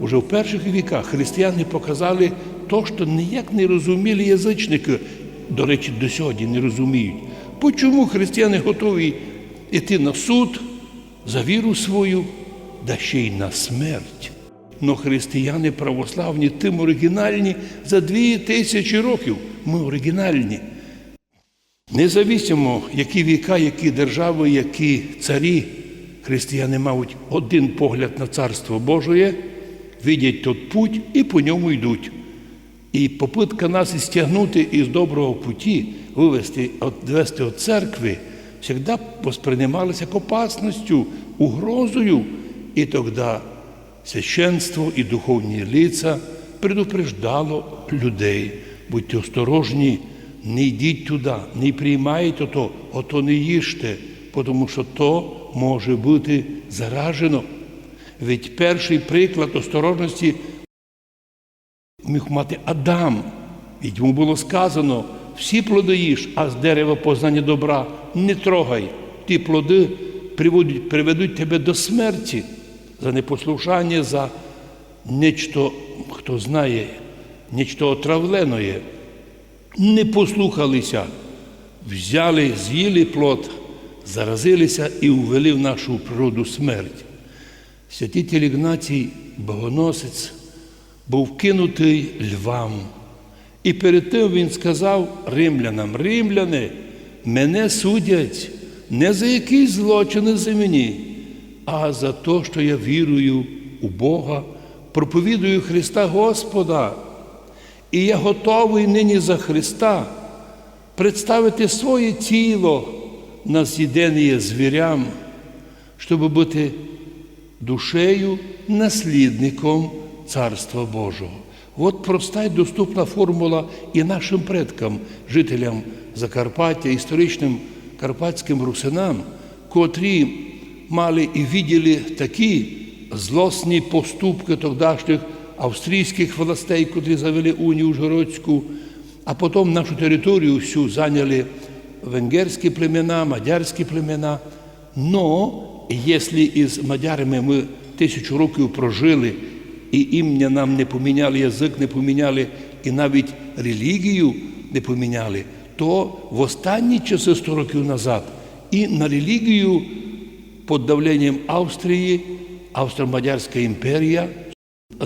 Уже в перших віках християни показали то, що ніяк не розуміли язичники, до речі, до сьогодні не розуміють. Чому християни готові йти на суд за віру свою, да ще й на смерть? Но християни православні тим оригінальні за дві тисячі років. Ми оригінальні. Независимо, які віка, які держави, які царі, християни мають один погляд на Царство Божє, видять тот путь і по ньому йдуть. І попитка нас стягнути із доброго путі, вивести, відвести від церкви, завжди восприймалася як опасністю, угрозою. І тоді священство і духовні лица предупреждало людей. Будьте осторожні, не йдіть туди, не приймайте то, ото не їжте, тому що то може бути заражено. Ведь перший приклад осторожності міг мати Адам. Ведь йому було сказано, всі плоди їж, а з дерева познання добра не трогай. Ті плоди приведуть, приведуть тебе до смерті за непослушання, за нечто, хто знає, нечто отравлене. Не послухалися, взяли, з'їли плод, заразилися і увели в нашу природу смерть. Святитель Ігнатій, богоносець, був кинутий львам. І перед тим він сказав римлянам: Римляни, мене судять не за якісь злочини за мені, а за те, що я вірую у Бога, проповідую Христа Господа. І я готовий нині за Христа представити своє тіло на з'їдення звірям, щоб бути душею, наслідником Царства Божого. От проста й доступна формула і нашим предкам, жителям Закарпаття, історичним карпатським русинам, котрі мали і виділи такі злосні поступки тогдашніх австрійських властей, котрі завели унію Ужгородську, а потім нашу територію всю зайняли венгерські племена, мадярські племена. Но якщо із мадярами ми тисячу років прожили, і ім'я нам не поміняли, язик не поміняли, і навіть релігію не поміняли, то в останні часи 100 років назад і на релігію під давленням Австрії, Австро-Мадярська імперія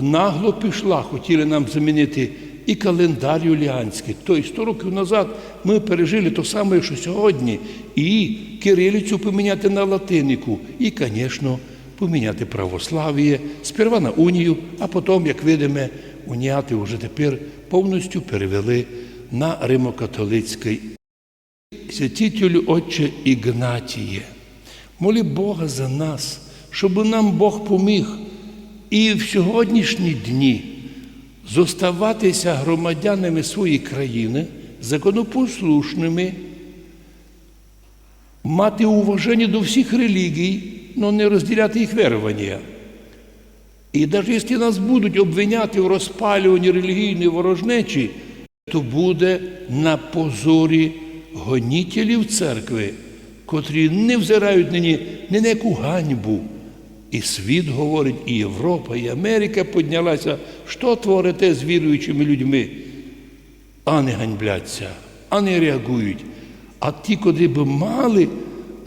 нагло пішла, хотіли нам замінити і календар юліанський. Тобто 100 років назад ми пережили те саме, що сьогодні, і кирилицю поміняти на латинику, і, звісно, поміняти православ'я, сперва на унію, а потім, як видимо, уніати вже тепер повністю перевели на римокатолицький. Святителю Отче Ігнатіє, молі Бога за нас, щоб нам Бог поміг і в сьогоднішні дні зоставатися громадянами своєї країни, законопослушними, мати уваження до всіх релігій, але не розділяти їх вірування. І навіть якщо нас будуть обвиняти в розпалюванні релігійної ворожнечі, то буде на позорі гонітелів церкви, котрі не взирають нині ні на яку ганьбу. І світ говорить, і Європа, і Америка піднялася, що творите з віруючими людьми, а не ганьбляться, а не реагують. А ті, котрі би мали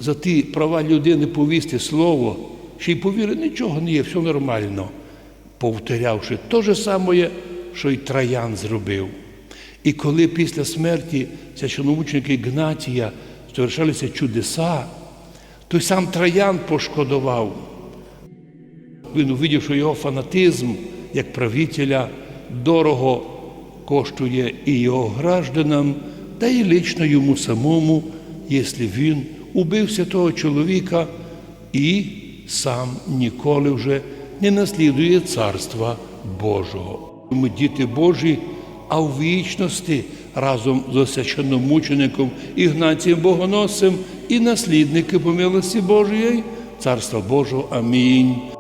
за ті права людини повісти слово, ще й повіри, нічого не є, все нормально, повторявши те ж саме, що й Троян зробив. І коли після смерті священомученика Ігнатія завершалися чудеса, той сам Троян пошкодував. Він увидів, що його фанатизм як правителя дорого коштує і його гражданам, та й лично йому самому, якщо він убив святого чоловіка і сам ніколи вже не наслідує Царства Божого. Ми діти Божі, а в вічності разом з священномучеником Ігнацієм Богоносцем і наслідники по милості Божої, Царства Божого. Амінь.